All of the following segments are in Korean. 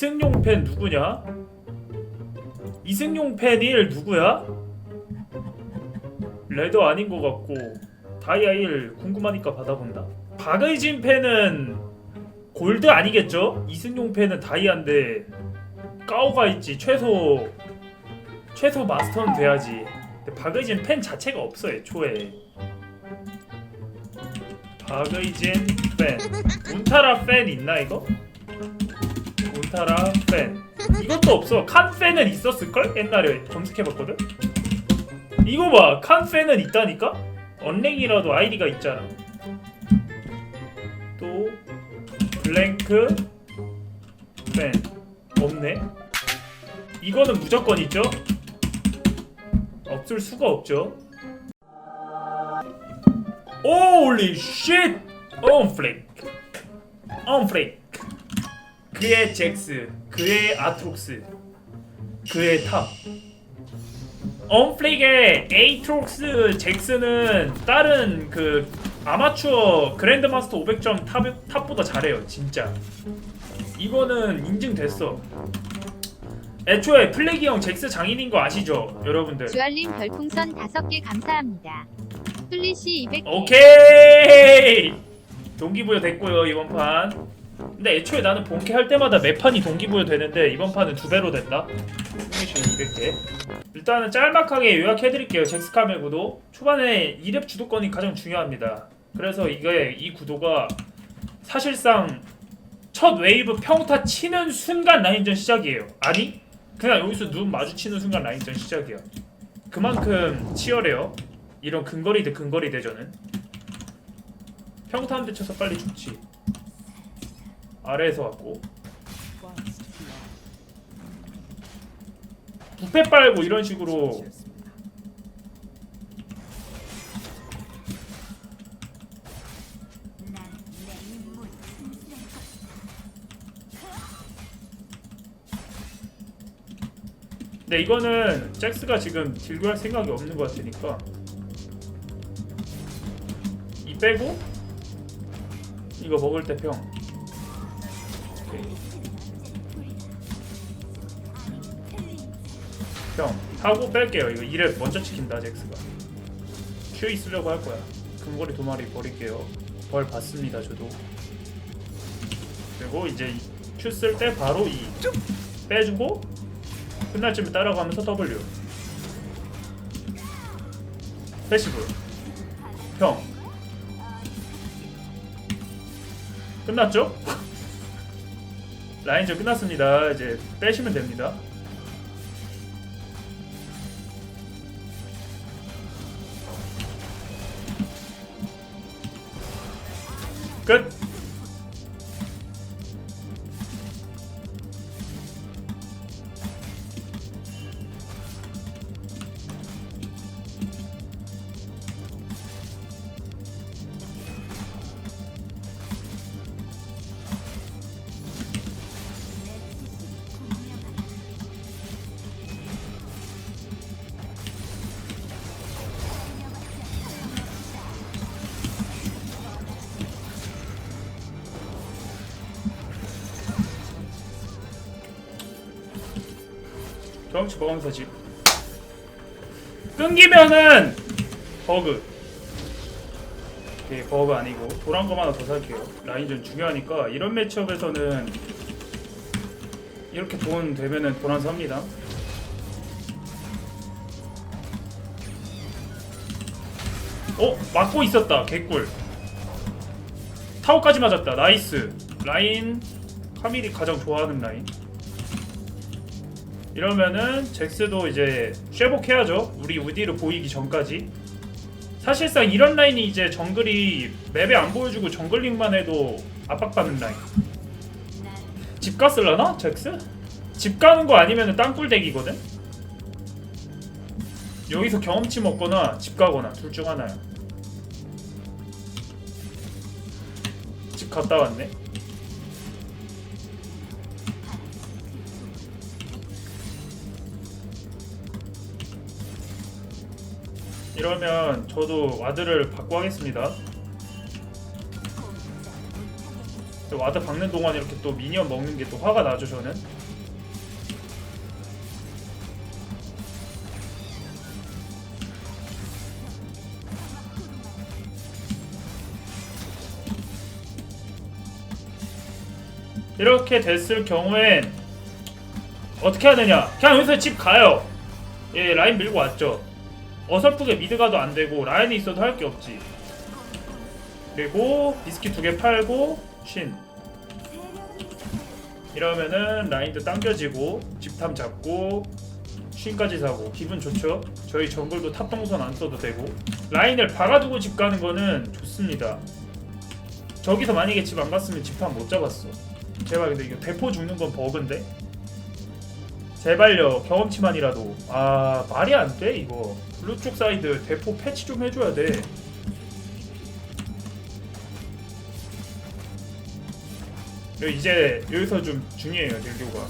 이승용 팬 누구냐? 이승용 팬1 누구야? 레드 아닌 것 같고 다이아 1 궁금하니까 받아본다. 박의진 팬은 골드 아니겠죠? 이승용 팬은 다이아인데 까오가 있지 최소 최소 마스터는 돼야지. 근데 박의진 팬 자체가 없어 애초에. 박의진 팬. 운타라 팬 있나 이거? 운타라 팬. 이것도 없어. 칸 팬은 있었을걸? 옛날에 검색해봤거든? 이거 봐. 칸 팬은 있다니까? 언랭이라도 아이디가 있잖아. 또 블랭크 팬 없네. 이거는 무조건 있죠? 없을 수가 없죠. Holy shit! 온플레이크 온플레이크 그의 잭스 그의 아트록스 그의 탑. 온플레이크의 에이트록스 잭스는 다른 그 아마추어 그랜드마스터 500점 탑, 탑보다 잘해요 진짜. 이거는 인증됐어. 애초에 플래기 형 잭스 장인인 거 아시죠 여러분들? 주얼님 별풍선 5개 감사합니다. 플리시 200개. 오케이! 동기부여 됐고요 이번 판 근데 애초에 나는 본캐 할 때마다 매 판이 동기부여 되는데 이번 판은 두 배로 된다? 승리시는 200개. 일단은 짤막하게 요약해드릴게요 잭스카멜 구도. 초반에 2렙 주도권이 가장 중요합니다. 그래서 이게 이 구도가 사실상 첫 웨이브 평타 치는 순간 라인전 시작이에요. 아니 그냥 여기서 눈 마주치는 순간 라인전 시작이야. 그만큼 치열해요. 이런 근거리 대 근거리 대전은 평타 한 대 쳐서 빨리 죽지 아래에서 왔고. 부패 빨고 이런 식으로. 근데 이거는 잭스가 지금 딜교 할 생각이 없는 것 같으니까. 이 빼고 이거 먹을 때 평. 평 하고 뺄게요. 이거 이를 먼저 지킨다 잭스가. 큐 있으려고 할 거야. 근거리 두 마리 버릴게요. 벌 받습니다 저도. 그리고 이제 큐 쓸 때 바로 이 빼주고 끝날 쯤에 따라가면서 W. 패시브. 평. 끝났죠? 라인전 끝났습니다. 이제 빼시면 됩니다. 경치 보강사 집. 끊기면은 버그. 오케이 버그 아니고 도란 거 하나 더 살게요. 라인전 중요하니까 이런 매치업에서는 이렇게 돈 되면은 도란 삽니다. 어 막고 있었다 개꿀. 타워까지 맞았다 나이스. 라인 카밀이 가장 좋아하는 라인. 이러면은 잭스도 이제 쉐복해야죠. 우리 우디를 보이기 전까지. 사실상 이런 라인이 이제 정글이 맵에 안 보여주고 정글링만 해도 압박받는 라인. 집 갔을라나 잭스? 집 가는 거 아니면은 땅굴 대기거든. 여기서 경험치 먹거나 집 가거나 둘 중 하나야. 집 갔다 왔네. 이러면 저도 와드를 바꿔 하겠습니다. 와드 박는 동안 이렇게 또 미니언 먹는 게 또 화가 나죠 저는. 이렇게 됐을 경우엔 어떻게 해야 되냐? 그냥 여기서 집 가요. 예, 라인 밀고 왔죠. 어설프게 미드 가도 안 되고 라인이 있어도 할 게 없지. 그리고 비스킷 두 개 팔고 신. 이러면은 라인도 당겨지고 집탐 잡고 쉰까지 사고 기분 좋죠? 저희 정글도 탑 동선 안 써도 되고 라인을 박아두고 집 가는 거는 좋습니다. 저기서 만약에 집 안 갔으면 집탐 못 잡았어. 제발 근데 이거 대포 죽는 건 버그인데? 제발요 경험치만이라도. 아 말이 안 돼 이거. 블루 쪽 사이드 대포 패치 좀 해줘야 돼. 이제 여기서 좀 중요해요 딜교가.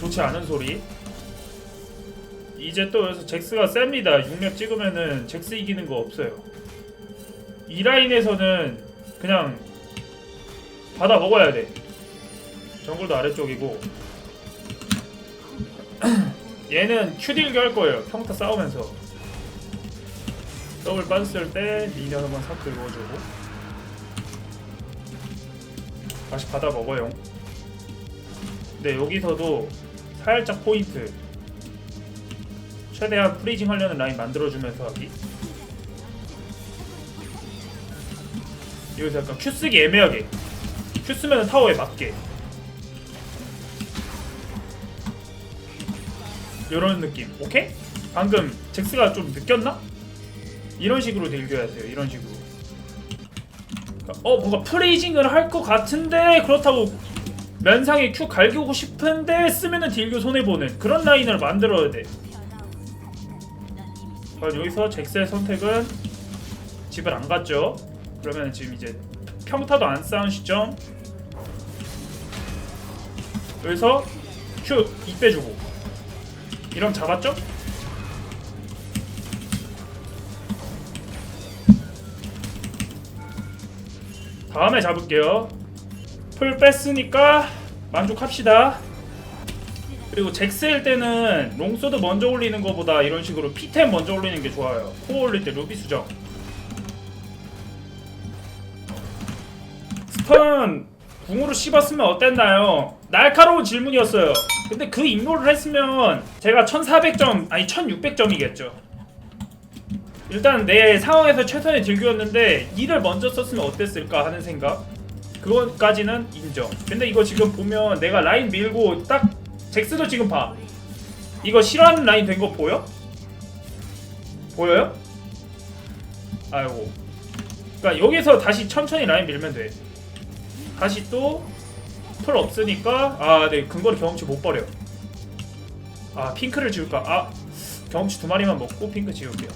좋지 않은 소리. 이제 또 여기서 잭스가 셉니다. 6렙 찍으면은 잭스 이기는 거 없어요. 이 라인에서는 그냥 받아 먹어야 돼 정글도 아래쪽이고. 얘는 큐딜교 할 거예요. 평타 싸우면서. 더블 빠졌을 때 미니언 한번 싹 긁어주고. 다시 받아 먹어요. 근데 여기서도 살짝 포인트. 최대한 프리징 하려는 라인 만들어주면서 하기. 여기서 약간 큐 쓰기 애매하게. 큐 쓰면 타워에 맞게 이런 느낌. 오케이? 방금 잭스가 좀 느꼈나? 이런 식으로 딜교해야 돼요. 이런 식으로. 그러니까 어 뭔가 프레이징을 할 것 같은데 그렇다고 면상에 큐 갈기고 싶은데 쓰면은 딜교 손해보는 그런 라인을 만들어야 돼. 그럼 여기서 잭스의 선택은 집을 안 갔죠? 그러면 지금 이제 평타도 안 쌓은 시점. 여기서 큐 2 빼주고 이러면 잡았죠? 다음에 잡을게요. 풀 뺐으니까 만족합시다. 그리고 잭스일 때는 롱소드 먼저 올리는 것보다 이런 식으로 피템 먼저 올리는 게 좋아요. 코어 올릴 때 루비 수정. 스턴 궁으로 씹었으면 어땠나요? 날카로운 질문이었어요. 근데 그 임무를 했으면 제가 1400점 아니 1600점이겠죠. 일단 내 상황에서 최선의 딜교였는데 이를 먼저 썼으면 어땠을까 하는 생각. 그것까지는 인정. 근데 이거 지금 보면 내가 라인 밀고 딱 잭스도 지금 봐. 이거 싫어하는 라인 된 거 보여? 보여요? 아이고. 그러니까 여기서 다시 천천히 라인 밀면 돼. 다시 또풀 없으니까 아 네 근거리 경험치 못 버려 아 핑크를 지울까? 아 경험치 두 마리만 먹고 핑크 지울게요.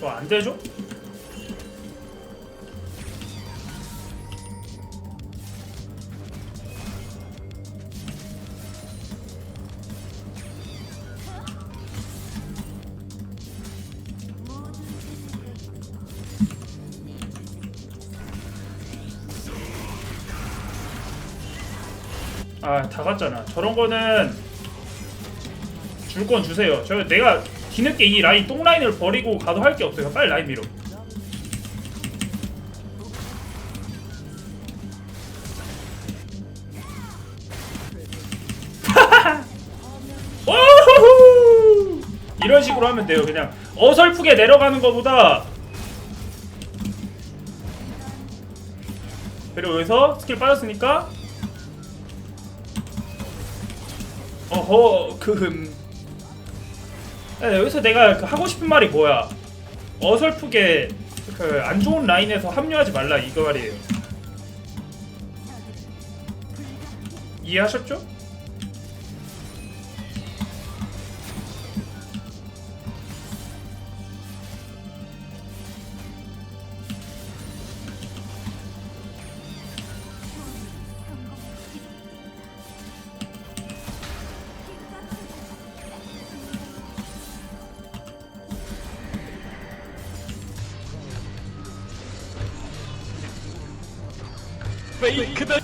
어, 안 되죠? 아다 갔잖아. 저런 거는 줄 건 주세요. 저 내가 뒤늦게 이 라인 똥 라인을 버리고 가도 할 게 없어요. 빨리 라인 밀어! 이런 식으로 하면 돼요 그냥. 어설프게 내려가는 것보다. 그리고 여기서 스킬 빠졌으니까 어허 그흠. 네, 여기서 내가 그 하고 싶은 말이 뭐야? 어설프게 그 안 좋은 라인에서 합류하지 말라 이거 말이에요. 이해하셨죠?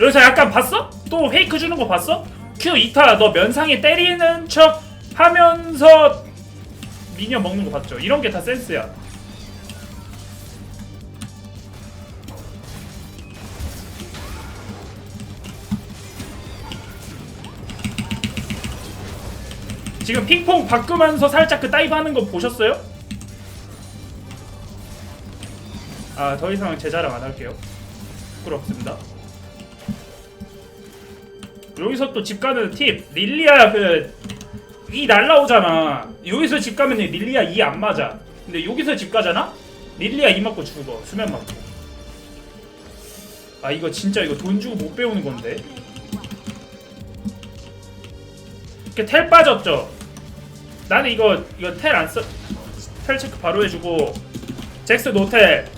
여기서 약간 봤어? 또 페이크 주는 거 봤어? Q 2타 너 면상에 때리는 척 하면서 미니언 먹는 거 봤죠? 이런 게 다 센스야. 지금 핑퐁 바꾸면서 살짝 그 다이브 하는 거 보셨어요? 아, 더 이상 제 자랑 안 할게요. 부끄럽습니다. 여기서 또 집 가는 팁. 릴리아 그, 이 날라오잖아. 여기서 집 가면 릴리아 이 안 맞아. 근데 여기서 집 가잖아? 릴리아 이 맞고 죽어. 수면 맞고. 아, 이거 진짜 이거 돈 주고 못 배우는 건데. 이렇게 텔 빠졌죠? 나는 이거 이거 텔 안 써. 텔 체크 바로 해주고 잭스 노텔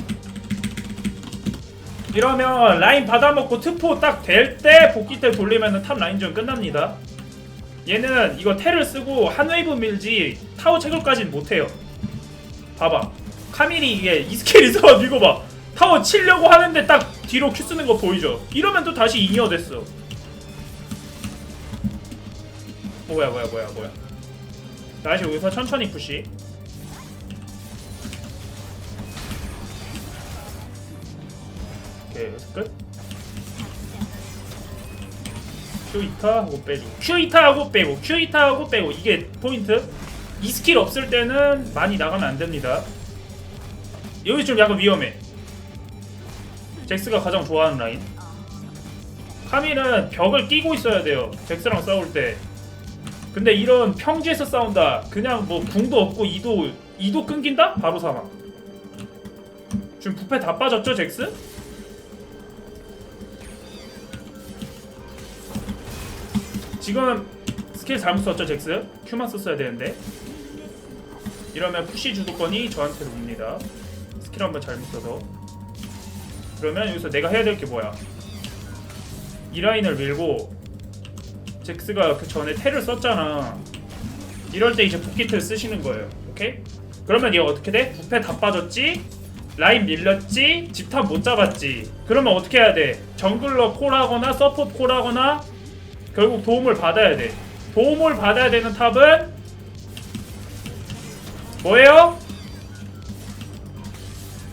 이러면 라인 받아먹고 트포 딱 될 때 복귀 텔 돌리면은 탑 라인전 끝납니다. 얘는 이거 텔을 쓰고 한 웨이브 밀지 타워 체결까지는 못해요. 봐봐. 카밀이 이게 이 스킬이 있어가지고 이거 봐. 타워 치려고 하는데 딱 뒤로 큐 쓰는 거 보이죠? 이러면 또 다시 잉여 됐어. 뭐야 뭐야 뭐야 뭐야 다시 여기서 천천히 푸시 오케이 여기서 끝 Q2타 하고 빼주고 Q2타 하고 빼고 Q2타 하고 빼고. 이게 포인트. 이 스킬 없을 때는 많이 나가면 안 됩니다. 여기 좀 약간 위험해. 잭스가 가장 좋아하는 라인. 카밀은 벽을 끼고 있어야 돼요. 잭스랑 싸울 때. 근데 이런 평지에서 싸운다. 그냥 뭐 궁도 없고 이도 이도 끊긴다? 바로 사망. 지금 부패 다 빠졌죠, 잭스? 지금 스킬 잘못 썼죠, 잭스? 큐만 썼어야 되는데. 이러면 푸시 주도권이 저한테로 옵니다. 스킬 한번 잘못 써서. 그러면 여기서 내가 해야 될 게 뭐야? 이 라인을 밀고 잭스가 그 전에 텔을 썼잖아. 이럴 때 이제 복귀텔 쓰시는 거예요. 오케이? 그러면 얘가 어떻게 돼? 부패 다 빠졌지? 라인 밀렸지? 집탑 못 잡았지? 그러면 어떻게 해야 돼? 정글러 콜하거나 서포트 콜하거나 결국 도움을 받아야 돼. 도움을 받아야 되는 탑은 뭐예요?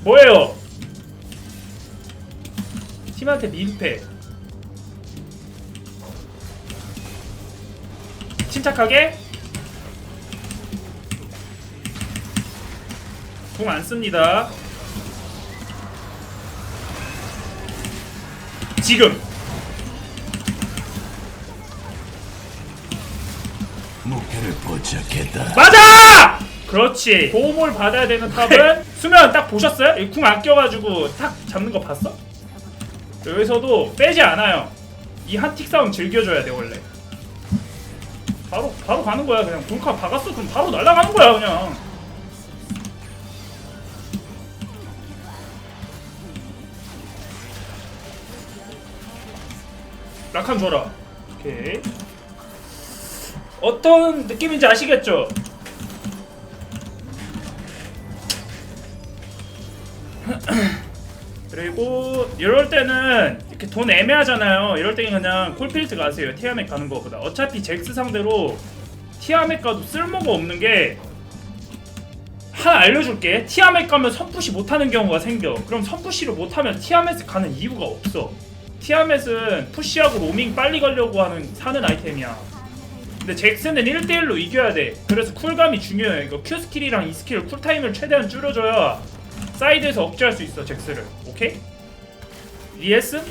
뭐예요? 팀한테 민폐. 침착하게 궁 안 씁니다. 지금 목표를 포착했다. 맞아! 그렇지. 도움을 받아야 되는 탑은 수면 딱 보셨어요? 이궁 아껴가지고 탁 잡는 거 봤어? 여기서도 빼지 않아요. 이 한틱 싸움 즐겨줘야 돼 원래. 바로 바로 가는 거야 그냥 돈카 박았어 그럼 바로 날아가는 거야 그냥. 라칸 줘라. 오케이. 어떤 느낌인지 아시겠죠? 그리고 이럴 때는 이렇게 돈 애매하잖아요. 이럴 때는 그냥 콜필드 가세요. 티아멧 가는 거보다. 어차피 잭스 상대로 티아멧 가도 쓸모가 없는 게 하나 알려줄게. 티아멧 가면 선푸시 못하는 경우가 생겨. 그럼 선푸시를 못하면 티아멧 가는 이유가 없어. 티아멧은 푸시하고 로밍 빨리 가려고 하는 사는 아이템이야. 근데 잭스는 1대1로 이겨야 돼. 그래서 쿨감이 중요해. 이거 Q 스킬이랑 이 스킬 쿨타임을 최대한 줄여줘야 사이드에서 억제할 수 있어, 잭스를. 오케이? ES?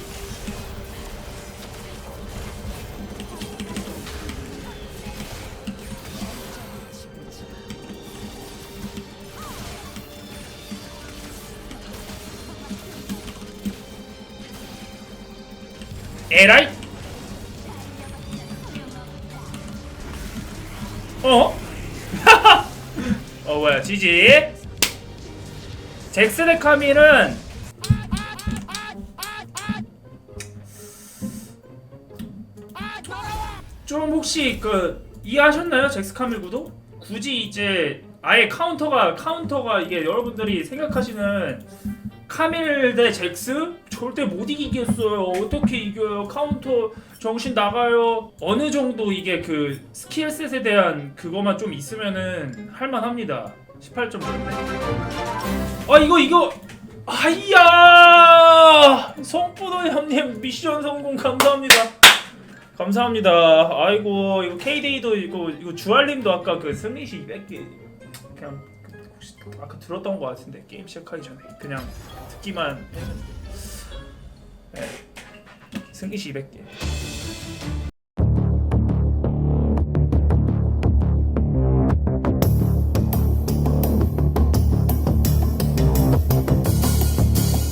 에라이? 지지 대 카밀은 좀 혹시 그 이해하셨나요 잭스 카밀 구도? 굳이 이제 아예 카운터가 카운터가 이게 여러분들이 생각하시는 카밀 대 잭스 절대 못 이기겠어요. 어떻게 이겨요? 카운터 정신 나가요. 어느 정도 이게 그 스킬셋에 대한 그거만 좀 있으면은 할만합니다. 18점 좋네. 아 이거 이거 아이야 성분호 형님 미션 성공 감사합니다. 감사합니다. 아이고 이거 K데이도 이거 이거 주알님도 아까 그 승리시 200개 그냥 그 혹시 아까 들었던 것 같은데 게임 시작하기 전에 그냥 듣기만 했는데 네. 승리시 200개